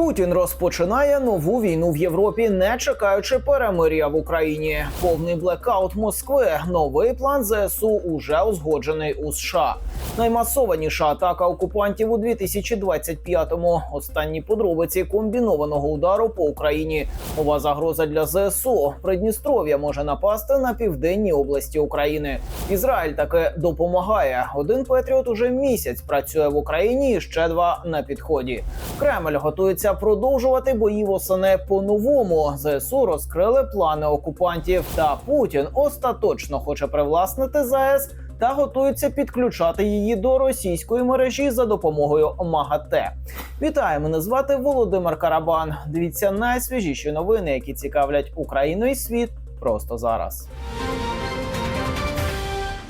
Путін розпочинає нову війну в Європі, не чекаючи перемир'я в Україні. Повний блекаут Москви. Новий план ЗСУ уже узгоджений у США. Наймасованіша атака окупантів у 2025-му. Останні подробиці комбінованого удару по Україні. Нова загроза для ЗСУ. Придністров'я може напасти на південній області України. Ізраїль таки допомагає. Один Петріот уже місяць працює в Україні, і ще два на підході. Кремль готується продовжувати бої восени по-новому. ЗСУ розкрили плани окупантів. Та Путін остаточно хоче привласнити ЗАЕС та готується підключати її до російської мережі за допомогою МАГАТЕ. Вітаю, мене звати Володимир Карабан. Дивіться найсвіжіші новини, які цікавлять Україну і світ просто зараз.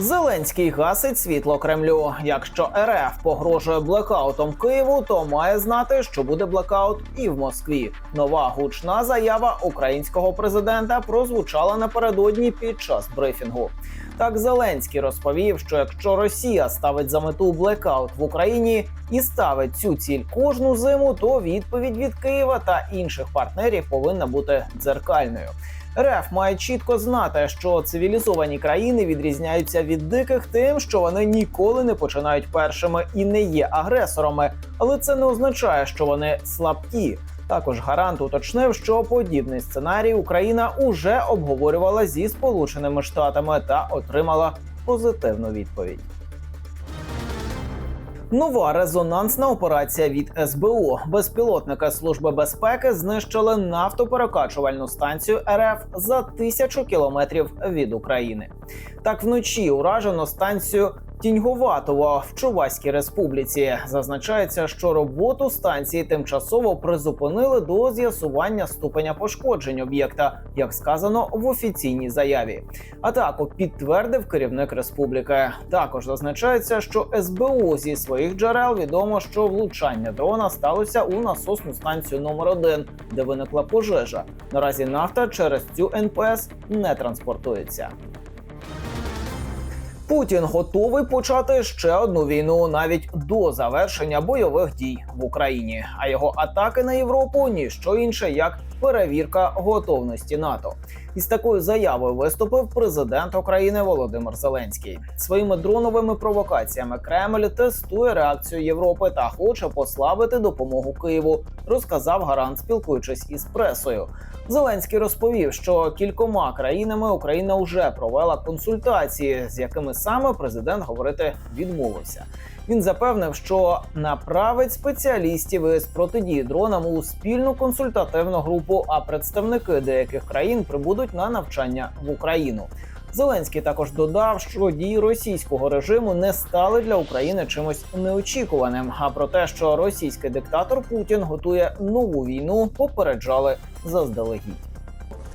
Зеленський гасить світло Кремлю. Якщо РФ погрожує блекаутом Києву, то має знати, що буде блекаут і в Москві. Нова гучна заява українського президента прозвучала напередодні під час брифінгу. Так Зеленський розповів, що якщо Росія ставить за мету блекаут в Україні і ставить цю ціль кожну зиму, то відповідь від Києва та інших партнерів повинна бути дзеркальною. РФ має чітко знати, що цивілізовані країни відрізняються від диких тим, що вони ніколи не починають першими і не є агресорами, але це не означає, що вони слабкі. Також гарант уточнив, що подібний сценарій Україна уже обговорювала зі Сполученими Штатами та отримала позитивну відповідь. Нова резонансна операція від СБУ. безпілотника Служби безпеки знищили нафтоперекачувальну станцію РФ за тисячу кілометрів від України. Так вночі уражено станцію Тіньговатово в Чуваській республіці. Зазначається, що роботу станції тимчасово призупинили до з'ясування ступеня пошкоджень об'єкта, як сказано в офіційній заяві. Атаку підтвердив керівник республіки. Також зазначається, що СБУ зі своїх джерел відомо, що влучання дрона сталося у насосну станцію номер 1 де виникла пожежа. Наразі нафта через цю НПС не транспортується. Путін готовий почати ще одну війну навіть до завершення бойових дій в Україні. А його атаки на Європу ніщо інше як перевірка готовності НАТО. Із такою заявою виступив президент України Володимир Зеленський. Своїми дроновими провокаціями Кремль тестує реакцію Європи та хоче послабити допомогу Києву. Розказав гарант, спілкуючись із пресою. Зеленський розповів, що кількома країнами Україна вже провела консультації, з якими саме президент говорити відмовився. Він запевнив, що направить спеціалістів із протидії дронам у спільну консультативну групу. А представники деяких країн прибудуть на навчання в Україну. Зеленський також додав, що дії російського режиму не стали для України чимось неочікуваним. А про те, що російський диктатор Путін готує нову війну, попереджали заздалегідь.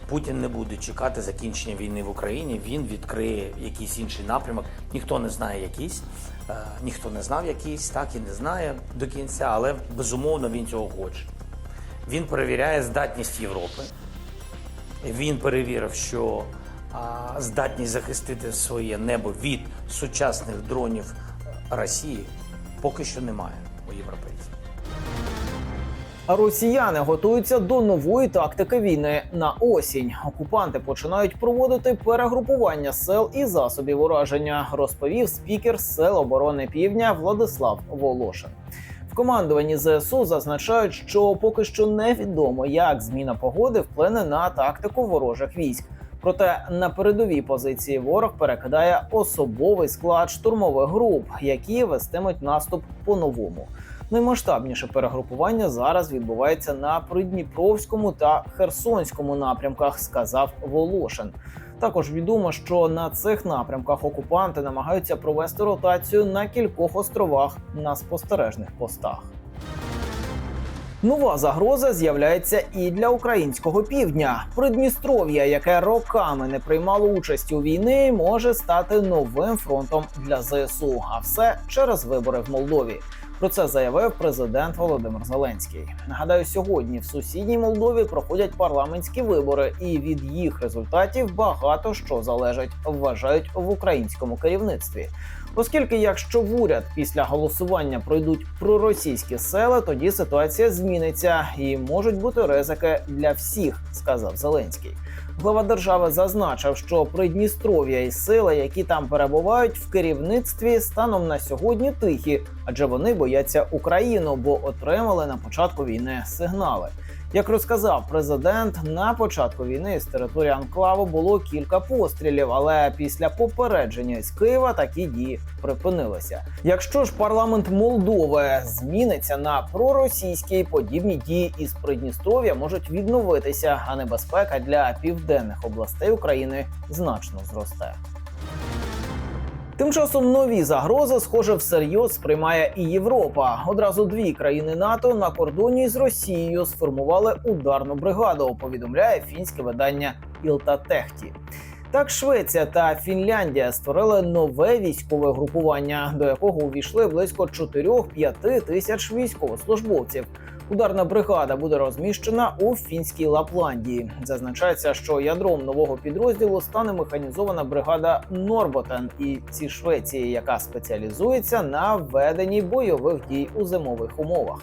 Путін не буде чекати закінчення війни в Україні. Він відкриє якийсь інший напрямок. Ніхто не знає якийсь, е, ніхто не знав якийсь, так і не знає до кінця, але безумовно він цього хоче. Він перевіряє здатність Європи. Він перевірив, що здатність захистити своє небо від сучасних дронів Росії поки що немає у європейців. Росіяни готуються до нової тактики війни на осінь. Окупанти починають проводити перегрупування сил і засобів ураження, розповів спікер Сил оборони Півдня Владислав Волошин. В командуванні ЗСУ зазначають, що поки що невідомо, як зміна погоди вплине на тактику ворожих військ. Проте на передовій позиції ворог перекидає особовий склад штурмових груп, які вестимуть наступ по-новому. Наймасштабніше перегрупування зараз відбувається на Придніпровському та Херсонському напрямках, сказав Волошин. Також відомо, що на цих напрямках окупанти намагаються провести ротацію на кількох островах на спостережних постах. Нова загроза з'являється і для українського півдня. Придністров'я, яке роками не приймало участі у війни, може стати новим фронтом для ЗСУ. А все через вибори в Молдові. Про це заявив президент Володимир Зеленський. Нагадаю, сьогодні в сусідній Молдові проходять парламентські вибори, і від їх результатів багато що залежить, вважають в українському керівництві. Оскільки, якщо в уряд після голосування пройдуть проросійські села, тоді ситуація зміниться і можуть бути ризики для всіх, сказав Зеленський. Глава держави зазначив, що Придністров'я і сили, які там перебувають в керівництві, станом на сьогодні тихі, адже вони бояться Україну, бо отримали на початку війни сигнали. Як розказав президент, на початку війни з території анклаву було кілька пострілів, але після попередження з Києва такі дії припинилися. Якщо ж парламент Молдови зміниться на проросійські, подібні дії із Придністров'я можуть відновитися, а небезпека для південних областей України значно зросте. Тим часом нові загрози, схоже, всерйоз сприймає і Європа. Одразу дві країни НАТО на кордоні з Росією сформували ударну бригаду. Повідомляє фінське видання Ілта Техті. Так, Швеція та Фінляндія створили нове військове групування, до якого увійшли близько 4-5 тисяч військовослужбовців. Ударна бригада буде розміщена у фінській Лапландії. Зазначається, що ядром нового підрозділу стане механізована бригада Норботен і ці Швеції, яка спеціалізується на веденні бойових дій у зимових умовах.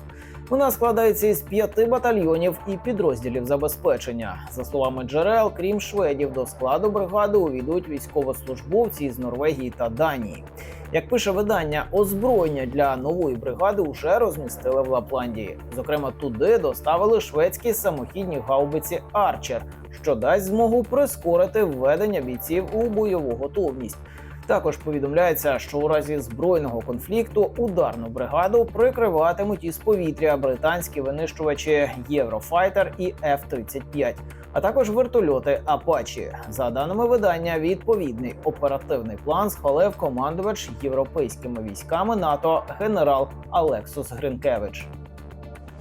Вона складається із п'яти батальйонів і підрозділів забезпечення. За словами джерел, крім шведів, до складу бригади увійдуть військовослужбовці з Норвегії та Данії. Як пише видання, озброєння для нової бригади вже розмістили в Лапландії. Зокрема, туди доставили шведські самохідні гаубиці Арчер, що дасть змогу прискорити введення бійців у бойову готовність. Також повідомляється, що у разі збройного конфлікту ударну бригаду прикриватимуть із повітря британські винищувачі Єврофайтер і F-35, а також вертольоти Апачі. За даними видання, відповідний оперативний план схвалив командувач європейськими військами НАТО генерал Алексус Гринкевич.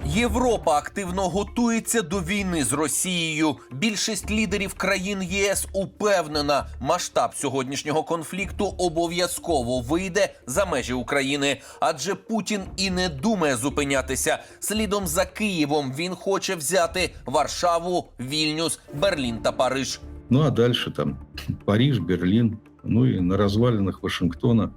Європа активно готується до війни з Росією. Більшість лідерів країн ЄС упевнена, масштаб сьогоднішнього конфлікту обов'язково вийде за межі України, адже Путін і не думає зупинятися. Слідом за Києвом він хоче взяти Варшаву, Вільнюс, Берлін та Париж. Ну а дальше там Париж, Берлин, ну и на развалинах Вашингтона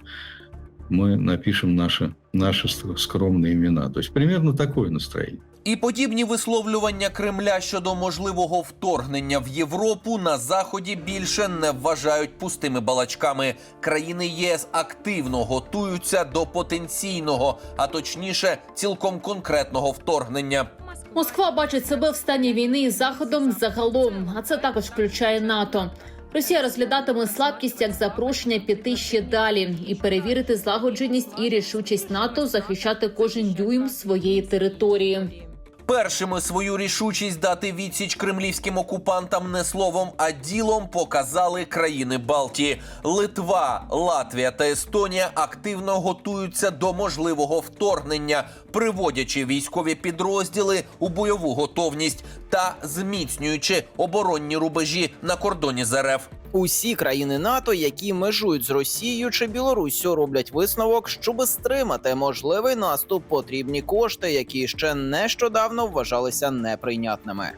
мы напишем наши, наши скромные имена. То есть примерно такое настроение. І подібні висловлювання Кремля щодо можливого вторгнення в Європу на заході більше не вважають пустими балачками. Країни ЄС активно готуються до потенційного, а точніше, цілком конкретного вторгнення. Москва бачить себе в стані війни із заходом загалом, а це також включає НАТО. Росія розглядатиме слабкість як запрошення піти ще далі і перевірити злагодженість і рішучість НАТО захищати кожен дюйм своєї території. Першими свою рішучість дати відсіч кремлівським окупантам не словом, а ділом показали країни Балтії. Литва, Латвія та Естонія активно готуються до можливого вторгнення, приводячи військові підрозділи у бойову готовність та зміцнюючи оборонні рубежі на кордоні з РФ. Усі країни НАТО, які межують з Росією чи Білоруссю, роблять висновок, щоб стримати можливий наступ, потрібні кошти, які ще нещодавно вважалися неприйнятними.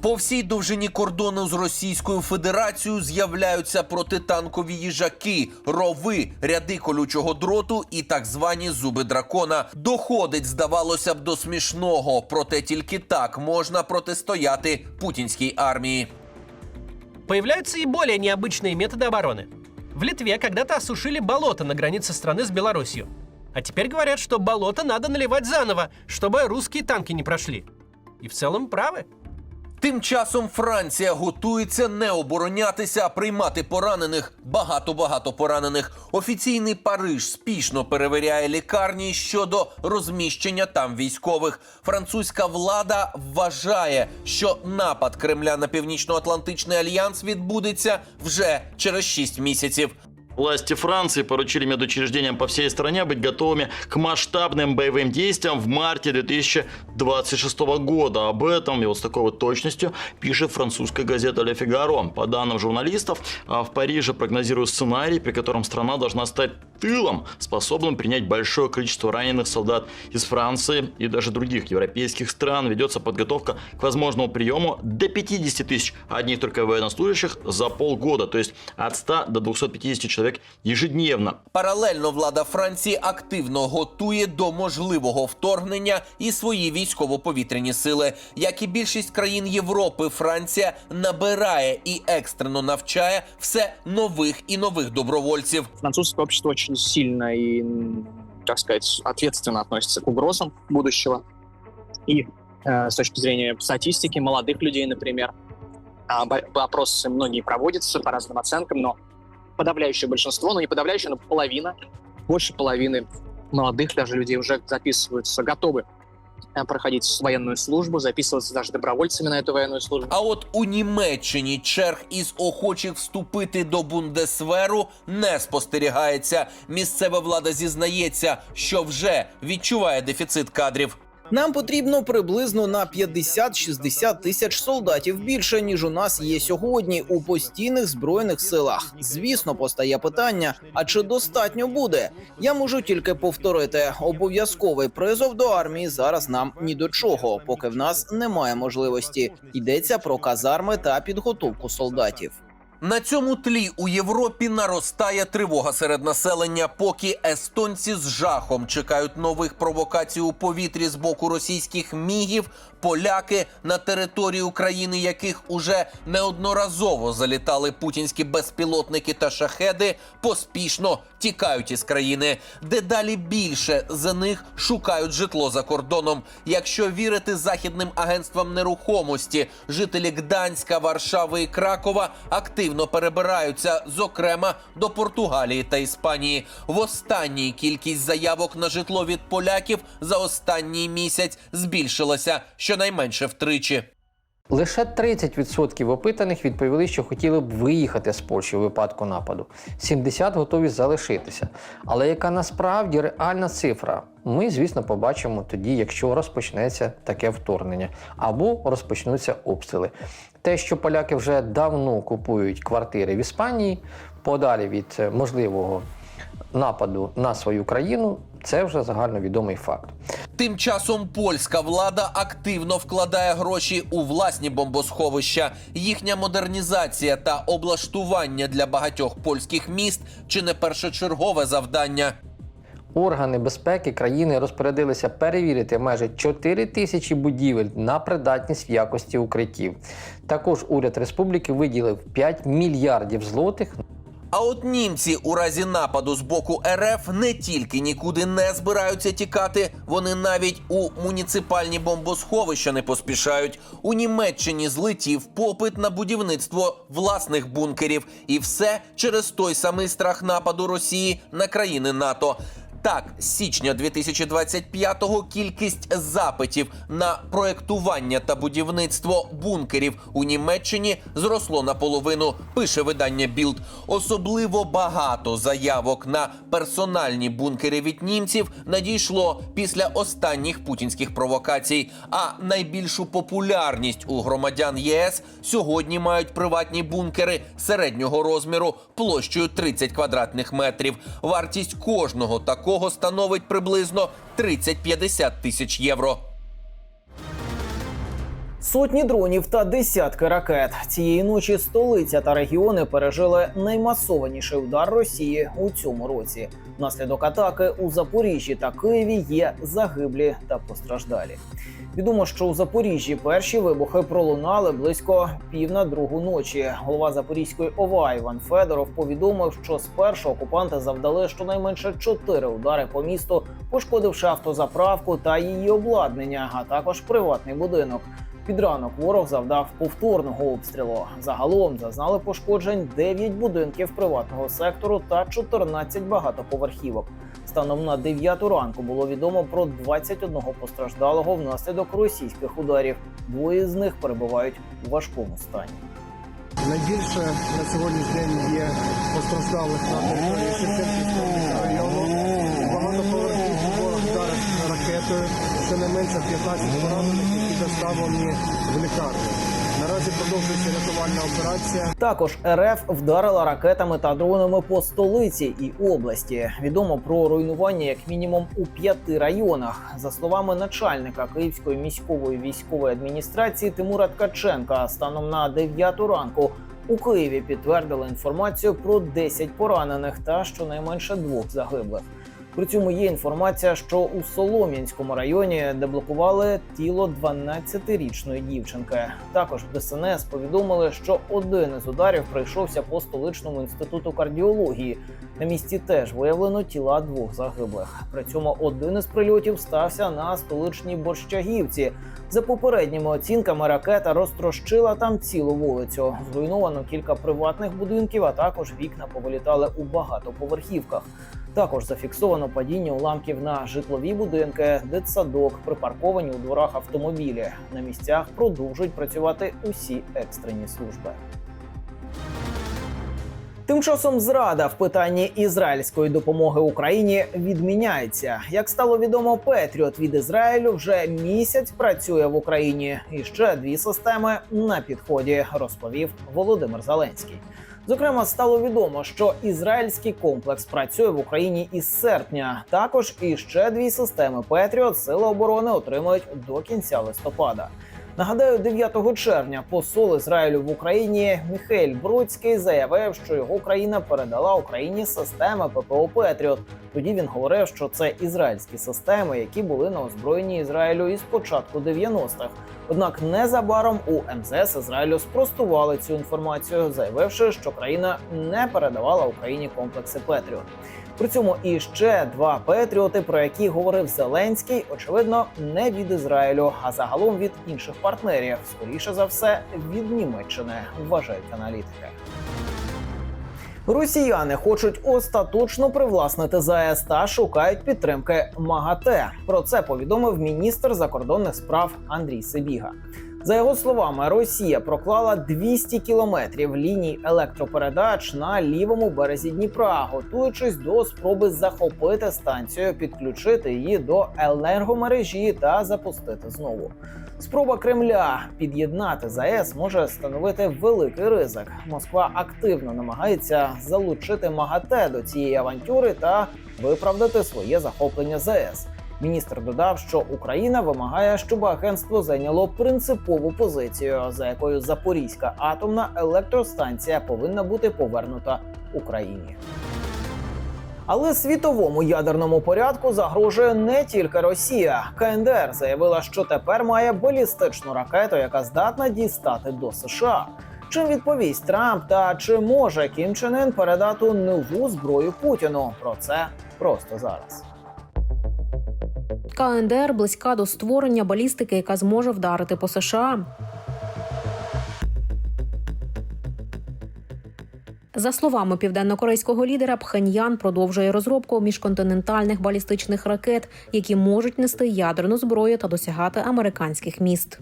По всій довжині кордону з Російською Федерацією з'являються протитанкові їжаки, рови, ряди колючого дроту і так звані зуби дракона. Доходить, здавалося б, до смішного, проте тільки так можна протистояти путінській армії. Появляются и более необычные методы обороны. В Литве когда-то осушили болото на границе страны с Белоруссией. А теперь говорят, что болото надо наливать заново, чтобы русские танки не прошли. И в целом правы. Тим часом Франція готується не оборонятися, а приймати поранених. Багато багато поранених. Офіційний Париж спішно перевіряє лікарні щодо розміщення там військових. Французька влада вважає, що напад Кремля на північно-атлантичний альянс відбудеться вже через 6 місяців. Власти Франции поручили медучреждениям по всей стране быть готовыми к масштабным боевым действиям в марте 2026 года. Об этом и вот с такой вот точностью пишет французская газета «Ле Фигаро». По данным журналистов, а, в Париже прогнозируют сценарий, при котором страна должна стать тылом, способным принять большое количество раненых солдат из Франции и даже других европейских стран. Ведется подготовка к возможному приему до 50 тысяч одних только военнослужащих за полгода, то есть от 100 до 250 человек человек ежедневно. Паралельно влада Франції активно готує до можливого вторгнення і свої військово-повітряні сили. Як і більшість країн Європи, Франція набирає і екстрено навчає все нових і нових добровольців. французское общество очень сильно и, м, так сказать, ответственно относится к угрозам будущего. И э, с точки зрения статистики молодых людей, например, а, бо- опросы многие проводятся по разным оценкам, но подавляющее большинство, ну не подавляющее, но половина, больше половины молодых даже людей уже записываются, готовы э, проходить военную службу, записываться даже добровольцами на эту военную службу. А от у Німеччині черг із охочих вступити до Бундесверу не спостерігається. Місцева влада зізнається, що вже відчуває дефіцит кадрів. Нам потрібно приблизно на 50-60 тисяч солдатів більше ніж у нас є сьогодні у постійних збройних силах. Звісно, постає питання: а чи достатньо буде? Я можу тільки повторити: обов'язковий призов до армії зараз нам ні до чого, поки в нас немає можливості. Йдеться про казарми та підготовку солдатів. На цьому тлі у Європі наростає тривога серед населення, поки естонці з жахом чекають нових провокацій у повітрі з боку російських мігів. Поляки на території України, яких уже неодноразово залітали путінські безпілотники та шахеди, поспішно тікають із країни. Дедалі більше за них шукають житло за кордоном. Якщо вірити західним агентствам нерухомості, жителі Гданська, Варшави і Кракова активно перебираються, зокрема до Португалії та Іспанії. В останній кількість заявок на житло від поляків за останній місяць збільшилася щонайменше втричі. Лише 30% опитаних відповіли, що хотіли б виїхати з Польщі у випадку нападу. 70% готові залишитися. Але яка насправді реальна цифра? Ми, звісно, побачимо тоді, якщо розпочнеться таке вторгнення або розпочнуться обстріли. Те, що поляки вже давно купують квартири в Іспанії, подалі від е, можливого нападу на свою країну, це вже загальновідомий факт. Тим часом польська влада активно вкладає гроші у власні бомбосховища. Їхня модернізація та облаштування для багатьох польських міст чи не першочергове завдання. Органи безпеки країни розпорядилися перевірити майже 4 тисячі будівель на придатність в якості укриттів. Також уряд республіки виділив 5 мільярдів злотих А от німці у разі нападу з боку РФ не тільки нікуди не збираються тікати, вони навіть у муніципальні бомбосховища не поспішають. У Німеччині злетів попит на будівництво власних бункерів, і все через той самий страх нападу Росії на країни НАТО. Так, з січня 2025-го кількість запитів на проектування та будівництво бункерів у Німеччині зросло наполовину. Пише видання Білд. Особливо багато заявок на персональні бункери від німців надійшло після останніх путінських провокацій. А найбільшу популярність у громадян ЄС сьогодні мають приватні бункери середнього розміру площею 30 квадратних метрів. Вартість кожного такого становить приблизно 30-50 тисяч євро. Сотні дронів та десятки ракет цієї ночі столиця та регіони пережили наймасованіший удар Росії у цьому році. Внаслідок атаки у Запоріжжі та Києві є загиблі та постраждалі. Відомо, що у Запоріжжі перші вибухи пролунали близько пів на другу ночі. Голова Запорізької ОВА Іван Федоров повідомив, що спершу окупанти завдали щонайменше чотири удари по місту, пошкодивши автозаправку та її обладнання, а також приватний будинок. Під ранок ворог завдав повторного обстрілу. Загалом зазнали пошкоджень 9 будинків приватного сектору та 14 багатоповерхівок. Станом на 9 ранку було відомо про 21 постраждалого внаслідок російських ударів. Двоє з них перебувають у важкому стані. Найбільше на сьогоднішній день є постраждалих на території Шевченківського району. Багатоповерхівку ворог вдарив ракетою. Щонайменше 15 поранених, які доставлені в лікарню. Наразі продовжується рятувальна операція. Також РФ вдарила ракетами та дронами по столиці і області. Відомо про руйнування як мінімум у п'яти районах. За словами начальника Київської міської військової адміністрації Тимура Ткаченка, станом на 9 ранку У Києві підтвердили інформацію про 10 поранених та щонайменше двох загиблих. При цьому є інформація, що у Солом'янському районі деблокували тіло 12-річної дівчинки. Також ДСНС повідомили, що один із ударів прийшовся по столичному інституту кардіології. На місці теж виявлено тіла двох загиблих. При цьому один із прильотів стався на столичній Борщагівці. За попередніми оцінками, ракета розтрощила там цілу вулицю. Зруйновано кілька приватних будинків, а також вікна повилітали у багатоповерхівках. Також зафіксовано падіння уламків на житлові будинки, дитсадок, припарковані у дворах автомобілі. На місцях продовжують працювати усі екстрені служби. Тим часом зрада в питанні ізраїльської допомоги Україні відміняється. Як стало відомо, Петріот від Ізраїлю вже місяць працює в Україні, і ще дві системи на підході, розповів Володимир Зеленський. Зокрема, стало відомо, що ізраїльський комплекс працює в Україні із серпня. Також і ще дві системи Петріот Сили оборони отримають до кінця листопада. Нагадаю, 9 червня посол Ізраїлю в Україні Міхель Бруцький заявив, що його країна передала Україні системи ППО Петріот. Тоді він говорив, що це ізраїльські системи, які були на озброєнні Ізраїлю із початку 90-х. Однак незабаром у МЗС Ізраїлю спростували цю інформацію, заявивши, що країна не передавала Україні комплекси Петріот. При цьому і ще два Петріоти, про які говорив Зеленський, очевидно, не від Ізраїлю, а загалом від інших партнерів. Скоріше за все, від Німеччини, вважають аналітики. Росіяни хочуть остаточно привласнити ЗАЕС та шукають підтримки МАГАТЕ. Про це повідомив міністр закордонних справ Андрій Сибіга. За його словами, Росія проклала 200 кілометрів ліній електропередач на лівому березі Дніпра, готуючись до спроби захопити станцію, підключити її до енергомережі та запустити знову. Спроба Кремля під'єднати ЗАЕС може становити великий ризик. Москва активно намагається залучити МАГАТЕ до цієї авантюри та виправдати своє захоплення ЗАЕС. Міністр додав, що Україна вимагає, щоб агентство зайняло принципову позицію, за якою Запорізька атомна електростанція повинна бути повернута Україні. Але світовому ядерному порядку загрожує не тільки Росія. КНДР заявила, що тепер має балістичну ракету, яка здатна дістати до США. Чим відповість Трамп та чи може Кім Чен Ын передати нову зброю Путіну? Про це просто зараз. КНДР близька до створення балістики, яка зможе вдарити по США. За словами південно-корейського лідера, Пхеньян продовжує розробку міжконтинентальних балістичних ракет, які можуть нести ядерну зброю та досягати американських міст.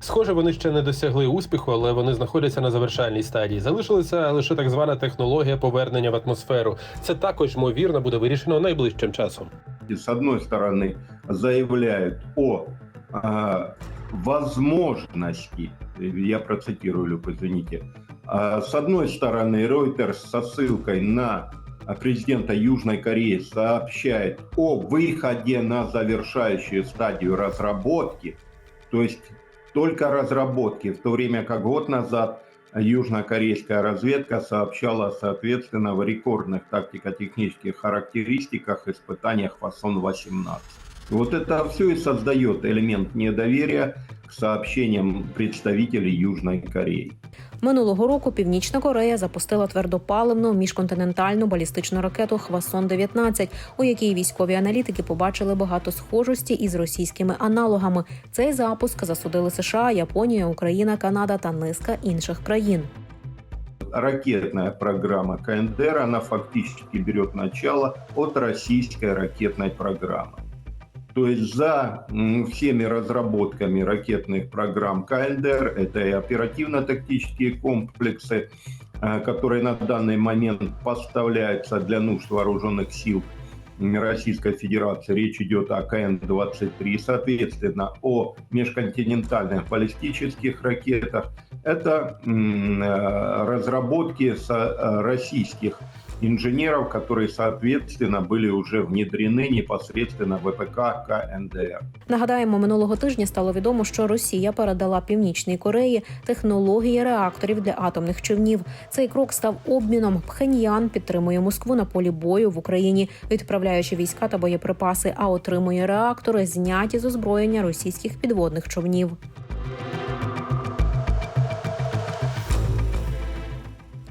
Схоже, вони ще не досягли успіху, але вони знаходяться на завершальній стадії. Залишилася лише так звана технологія повернення в атмосферу. Це також ймовірно буде вирішено найближчим часом. И с одной стороны заявляют о а, возможности, я процитирую, Люк, извините, А, с одной стороны Reuters со ссылкой на президента Южной Кореи сообщает о выходе на завершающую стадию разработки, то есть только разработки, в то время как год назад южнокорейская разведка сообщала, соответственно, в рекордных тактико-технических характеристиках испытаниях Фасон-18. Вот это все и создает элемент недоверия к сообщениям представителей Южной Кореи. Минулого року Північна Корея запустила твердопаливну міжконтинентальну балістичну ракету Хвасон 19 у якій військові аналітики побачили багато схожості із російськими аналогами. Цей запуск засудили США, Японія, Україна, Канада та низка інших країн. Ракетная программа КНДР, она фактически берет начало от российской ракетной программы. То есть за всеми разработками ракетных программ КНДР, это и оперативно-тактические комплексы, э, которые на данный момент поставляются для нужд вооруженных сил Российской Федерации. Речь идет о КН-23, соответственно, о межконтинентальных баллистических ракетах. Это э, разработки э, российских инженеров, которые, соответственно, были уже внедрены непосредственно в ВПК КНДР. Нагадаємо, минулого тижня стало відомо, що Росія передала Північній Кореї технології реакторів для атомних човнів. Цей крок став обміном. Пхеньян підтримує Москву на полі бою в Україні, відправляючи війська та боєприпаси, а отримує реактори, зняті з озброєння російських підводних човнів.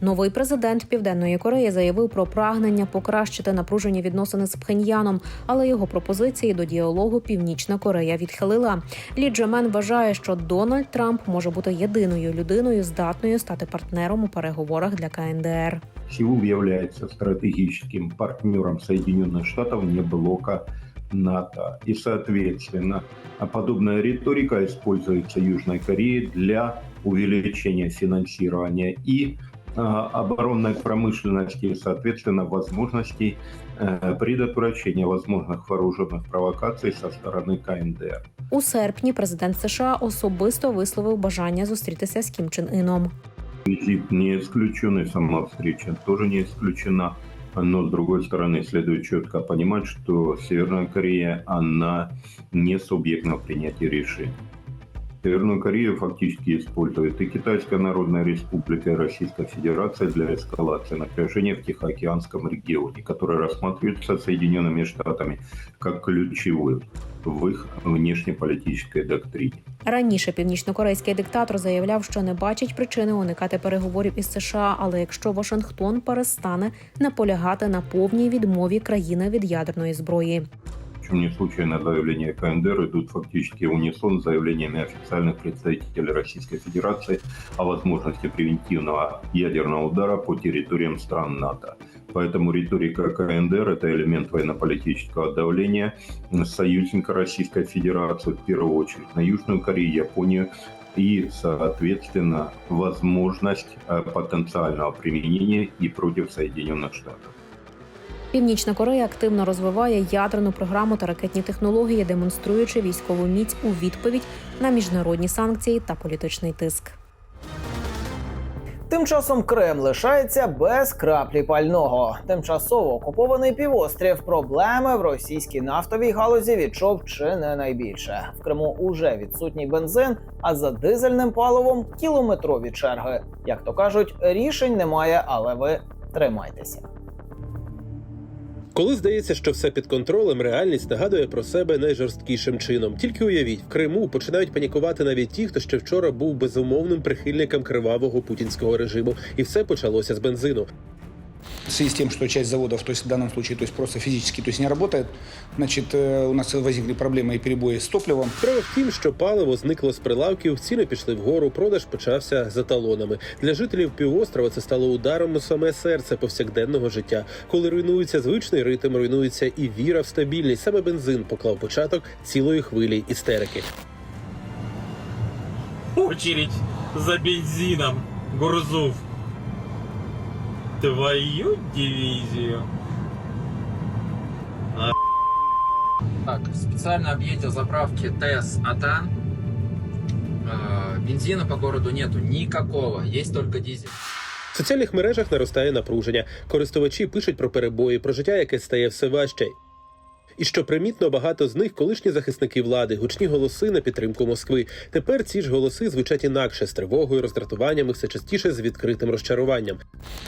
Новий президент Південної Кореї заявив про прагнення покращити напружені відносини з Пхеньяном, але його пропозиції до діалогу Північна Корея відхилила. Лі Джемен вважає, що Дональд Трамп може бути єдиною людиною, здатною стати партнером у переговорах для КНДР. Сеул является стратегическим партнером Соединенных Штатов не блока НАТО. И, соответственно, подобная риторика используется Южной Кореей для увеличения финансирования а, оборонной промышленности, и, соответственно, возможностей э, предотвращения возможных вооруженных провокаций со стороны КНДР. У серпні президент США особисто висловив бажання зустрітися з Кім Чен Іном. Визит не исключен, и сама встреча тоже не исключена. Но, с другой стороны, следует четко понимать, что Северная Корея, она не субъектна в принятии решений. Северную Корею фактически использует и Китайская Народная Республика, и Российская Федерация для эскалации напряжения в Тихоокеанском регионе, который рассматривается Соединенными Штатами как ключевой в их внешнеполитической доктрине. Раніше північнокорейський диктатор заявляв, що не бачить причини уникати переговорів із США, але якщо Вашингтон перестане наполягати на повній відмові країни від ядерної зброї. Причем не случайно заявления КНДР идут фактически унисон с заявлениями официальных представителей Российской Федерации о возможности превентивного ядерного удара по территориям стран НАТО. Поэтому риторика КНДР – это элемент военно-политического давления союзника Российской Федерации, в первую очередь на Южную Корею, Японию и, соответственно, возможность э, потенциального применения и против Соединенных Штатов. Північна Корея активно розвиває ядерну програму та ракетні технології, демонструючи військову міць у відповідь на міжнародні санкції та політичний тиск. Тим часом Крем лишається без краплі пального. Тимчасово окупований півострів проблеми в російській нафтовій галузі відчув чи не найбільше. В Криму уже відсутній бензин, а за дизельним паливом кілометрові черги. Як то кажуть, рішень немає, але ви тримайтеся. Коли здається, що все під контролем, реальність нагадує про себе найжорсткішим чином. Тільки уявіть, в Криму починають панікувати навіть ті, хто ще вчора був безумовним прихильником кривавого путінського режиму, і все почалося з бензину. В связи с тем, что часть заводов, то есть в данном случае, то есть просто физически то есть не работает, значит, э, у нас возникли проблемы и перебои с топливом. Справа в тім, що паливо зникло з прилавків, ціни пішли вгору, продаж почався за талонами. Для жителів півострова це стало ударом у саме серце повсякденного життя. Коли руйнується звичний ритм, руйнується і віра в стабільність. Саме бензин поклав початок цілої хвилі істерики. Очередь за бензином. Гурзуф. Твою дивизию. Так, специально объездил заправки ТЭС Атан. Э, Бензина по городу нету никакого, есть только дизель. В соціальних мережах наростає напруження. Користувачі пишуть про перебої, про життя, яке стає все важче. І що примітно, багато з них колишні захисники влади, гучні голоси на підтримку Москви. Тепер ці ж голоси звучать інакше з тривогою, роздратуванням і все частіше з відкритим розчаруванням.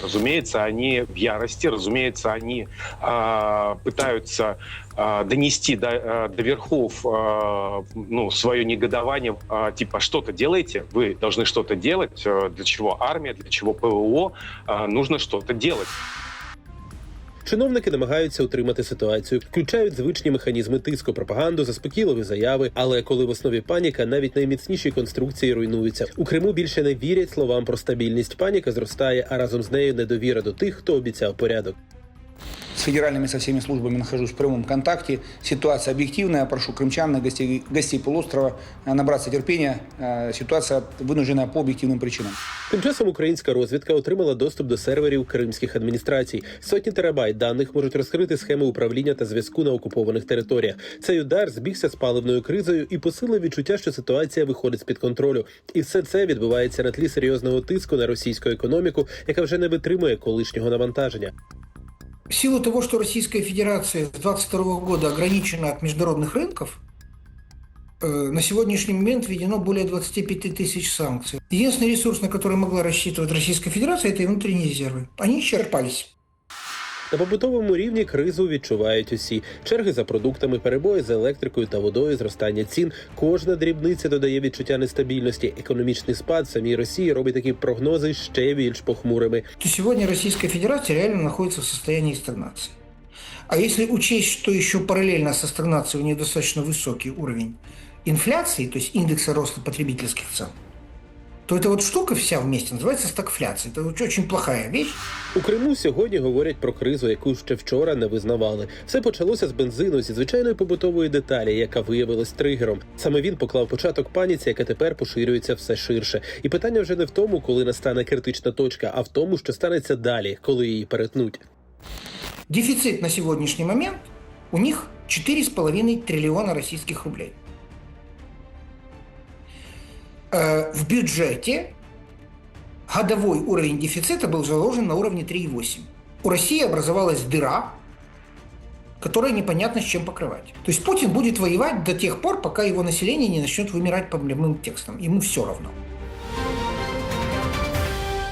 Разумеется, они в ярости, разумеется, они а, пытаются а, донести до, а, до верхов а, ну, свое негодование, а, типа что-то делайте, вы должны что-то делать, а, для чего армия, для чего ПВО, а, нужно что-то делать. Чиновники намагаються утримати ситуацію, включають звичні механізми тиску, пропаганду, заспокійливі заяви. Але коли в основі паніка, навіть найміцніші конструкції руйнуються. У Криму більше не вірять словам про стабільність. Паніка зростає, а разом з нею недовіра до тих, хто обіцяв порядок С федеральными со всеми службами нахожусь в прямом контакте. Ситуация объективная. Прошу крымчан, гостей, гостей полуострова э, набраться терпения. Э, Ситуация вынуждена по объективным причинам. Тим часом українська розвідка отримала доступ до серверів кримських адміністрацій. Сотні терабайт даних можуть розкрити схеми управління та зв'язку на окупованих територіях. Цей удар збігся з паливною кризою і посилив відчуття, що ситуація виходить з під контролю. І все це відбувається на тлі серйозного тиску на російську економіку, яка вже не витримує колишнього навантаження. В силу того, что Российская Федерация с 22 года ограничена от международных рынков, э, на сегодняшний момент введено более 25 тысяч санкций. Единственный ресурс, на который могла рассчитывать Российская Федерация, это и внутренние резервы. Они исчерпались. На побутовому рівні кризу відчувають усі черги за продуктами, перебої з електрикою та водою, зростання цін. Кожна дрібниця додає відчуття нестабільності. Економічний спад самій Росії робить такі прогнози ще більш похмурими. То сегодня Российская Федерация реально находится в состоянии стагнации. А если учесть, что еще параллельно со стагнацией у нее достаточно высокий уровень инфляции, то есть индекса роста потребительских цен, то эта вот штука вся вместе называется стагфляция. Это очень- очень плохая вещь. У Криму сьогодні говорять про кризу, яку ще вчора не визнавали. Все почалося з бензину зі звичайної побутової деталі, яка виявилась тригером. Саме він поклав початок паніці, яка тепер поширюється все ширше. І питання вже не в тому, коли настане критична точка, а в тому, що станеться далі, коли її перетнуть. Дефицит на сегодняшний момент у них 4,5 триллиона российских рублей. Э, В бюджете годовой уровень дефицита был заложен на уровне 3,8. У России образовалась дыра, которую непонятно с чем покрывать. То есть Путин будет воевать до тех пор, пока его население не начнет вымирать по прямым текстам. Ему все равно.